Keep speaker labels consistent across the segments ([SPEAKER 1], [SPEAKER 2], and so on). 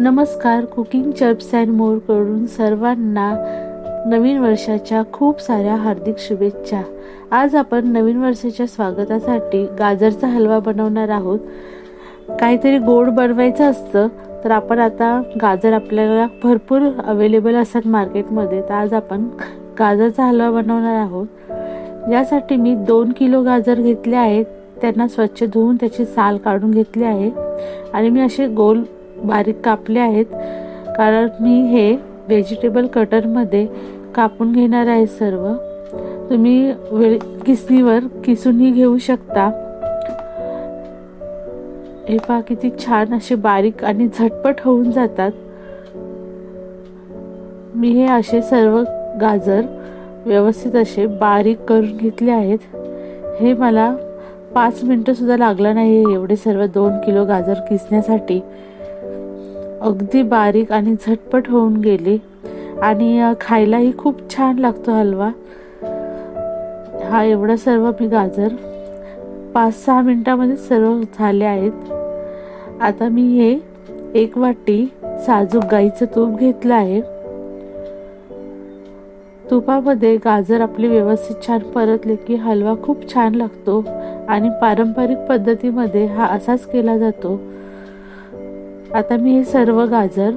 [SPEAKER 1] नमस्कार cooking चर्प्स and मोरकडून सर्वांना नवीन वर्षाच्या खूप साऱ्या हार्दिक शुभेच्छा. आज आपण नवीन वर्षाच्या स्वागतासाठी गाजरचा हलवा बनवणार आहोत. काहीतरी गोड बनवायचं असतं तर आपण आता गाजर आपल्याला भरपूर अवेलेबल असतात मार्केटमध्ये तर आज आपण गाजरचा हलवा बनवणार आहोत. यासाठी मी दोन किलो गाजर घेतले आहेत. त्यांना स्वच्छ धुवून त्याची साल काढून घेतली आहे. आणि मी असे गोल बारीक कापले आहेत. कारण मी हे व्हेजिटेबल कटरमध्ये कापून घेणार आहे सर्व. तुम्ही वेळ किसणीवर किसूनही घेऊ शकता. हे पहा किती छान असे बारीक आणि झटपट होऊन जातात. मी हे असे सर्व गाजर व्यवस्थित असे बारीक करून घेतले आहेत. हे मला पाच मिनटंसुद्धा लागलं नाही एवढे सर्व दोन किलो गाजर किसण्यासाठी. अगदी बारीक आणि झटपट होऊन गेले. आणि खायलाही खूप छान लागतो हलवा. हा एवढा सर्व मी गाजर पाच सहा मिनटामध्ये सर्व झाले आहेत. आता मी हे एक वाटी साजूक गाईचं तूप घेतलं आहे. तुपामध्ये गाजर आपले व्यवस्थित छान परतले की हलवा खूप छान लागतो आणि पारंपरिक पद्धतीमध्ये हा असाच केला जातो. आता मी हे सर्व गाजर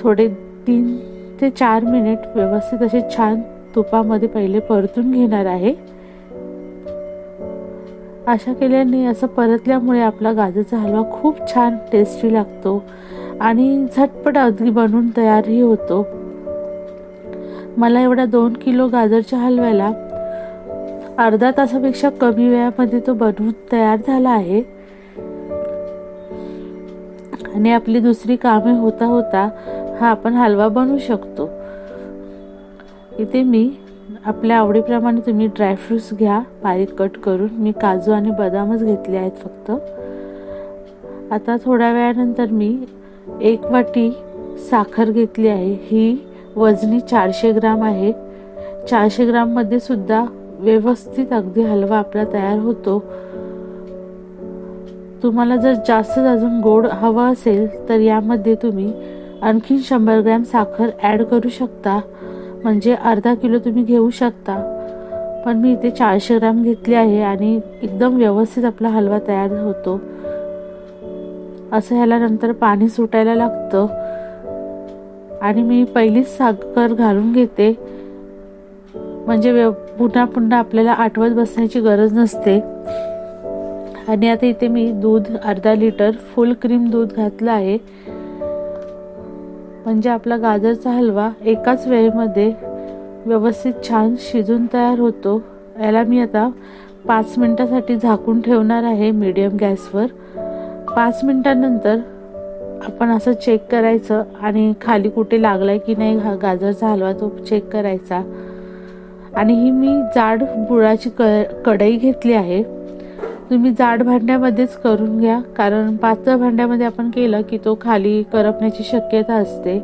[SPEAKER 1] थोडे तीन ते चार मिनिट व्यवस्थित असे छान तुपामध्ये पहिले परतून घेणार आहे. अशा केल्याने असं परतल्यामुळे आपला गाजरचा हलवा खूप छान टेस्टी लागतो आणि झटपट अगदी बनवून तयारही होतो. मला एवढ्या दोन किलो गाजरच्या हलव्याला अर्धा तासापेक्षा कमी वेळामध्ये तो बनवून तयार झाला आहे. आणि आपली दुसरी कामे होता होता हा आपण हलवा बनवू शकतो. इथे मी आपल्या आवडीप्रमाणे तुम्ही ड्रायफ्रूट्स घ्या बारीक कट करून. मी काजू आणि बदामच घेतले आहेत फक्त. आता थोड्या वेळानंतर मी एक वाटी साखर घेतली आहे. ही वजनी चारशे ग्राम आहे. चारशे ग्राममध्ये सुद्धा व्यवस्थित अगदी हलवा आपला तयार होतो. तुम्हाला जर जास्त अजून गोड हवा असेल तर यामध्ये तुम्ही आणखीन शंभर ग्रॅम साखर ॲड करू शकता. म्हणजे अर्धा किलो तुम्ही घेऊ शकता. पण मी इथे चारशे ग्रॅम घेतली आहे आणि एकदम व्यवस्थित आपला हलवा तयार होतो. असं ह्याला नंतर पाणी सुटायला लागतं. आणि मी पहिलीच साखर घालून घेते. म्हणजे व्य पुन्हा पुन्हा आपल्याला आठवत बसण्याची गरज नसते. आणि आता इथे मी दूध अर्धा लिटर फुल क्रीम दूध घातलं आहे. म्हणजे आपला गाजरचा हलवा एकाच वेळेमध्ये व्यवस्थित छान शिजून तयार होतो. याला मी आता पाच मिनटासाठी झाकून ठेवणार आहे मीडियम गॅसवर. पाच मिनटानंतर आपण असं चेक करायचं आणि खाली कुठे लागलाय की नाही हा गाजरचा हलवा तो चेक करायचा. आणि ही मी जाड बुळाची क कढई घेतली आहे. तुम्ही जाड भांड्यामध्येच करून घ्या कारण पातळ भांड्यामध्ये आपण केलं की तो खाली करपण्याची शक्यता असते.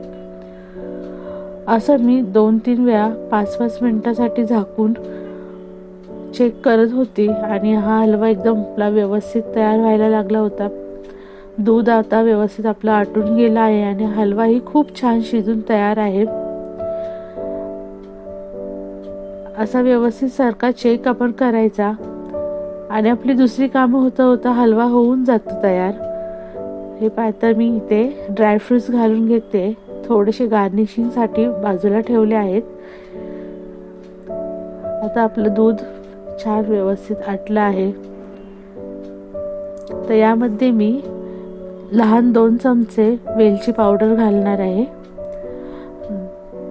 [SPEAKER 1] असं मी दोन तीन वेळा पाच पाच मिनटासाठी झाकून चेक करत होती आणि हा हलवा एकदम आपला व्यवस्थित तयार व्हायला लागला होता. दूध आता व्यवस्थित आपला आटून गेला आहे आणि हलवाही खूप छान शिजून तयार आहे. असा व्यवस्थित सारखा चेक आपण करायचा. आणि आपली दुसरी कामं होता होता हलवा होऊन जातो तयार. हे पाहता मी इथे ड्रायफ्रुट्स घालून घेते. थोडेसे गार्निशिंगसाठी बाजूला ठेवले आहेत. आता आपलं दूध छान व्यवस्थित आटलं आहे. तर यामध्ये मी लहान दोन चमचे वेलची पावडर घालणार आहे.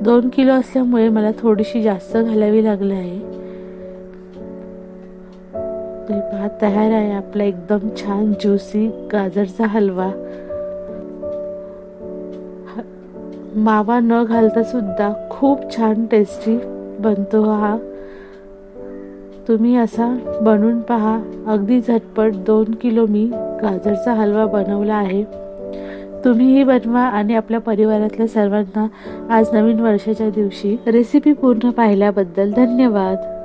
[SPEAKER 1] दोन किलो असल्यामुळे मला थोडीशी जास्त घालावी लागली आहे. तर पहा तयार आहे. आपला एकदम छान ज्युसी गाजरचा हलवा. ह- मावा न घालता सुद्धा खूप छान टेस्टी बनतो हा. तुम्ही असा बनवून पहा. अगदी झटपट दोन किलो मी गाजरचा हलवा बनवला आहे. तुम्हीही बनवा आणि आपल्या परिवारातल्या सर्वांना आज नवीन वर्षाच्या दिवशी रेसिपी पूर्ण पाहिल्याबद्दल धन्यवाद.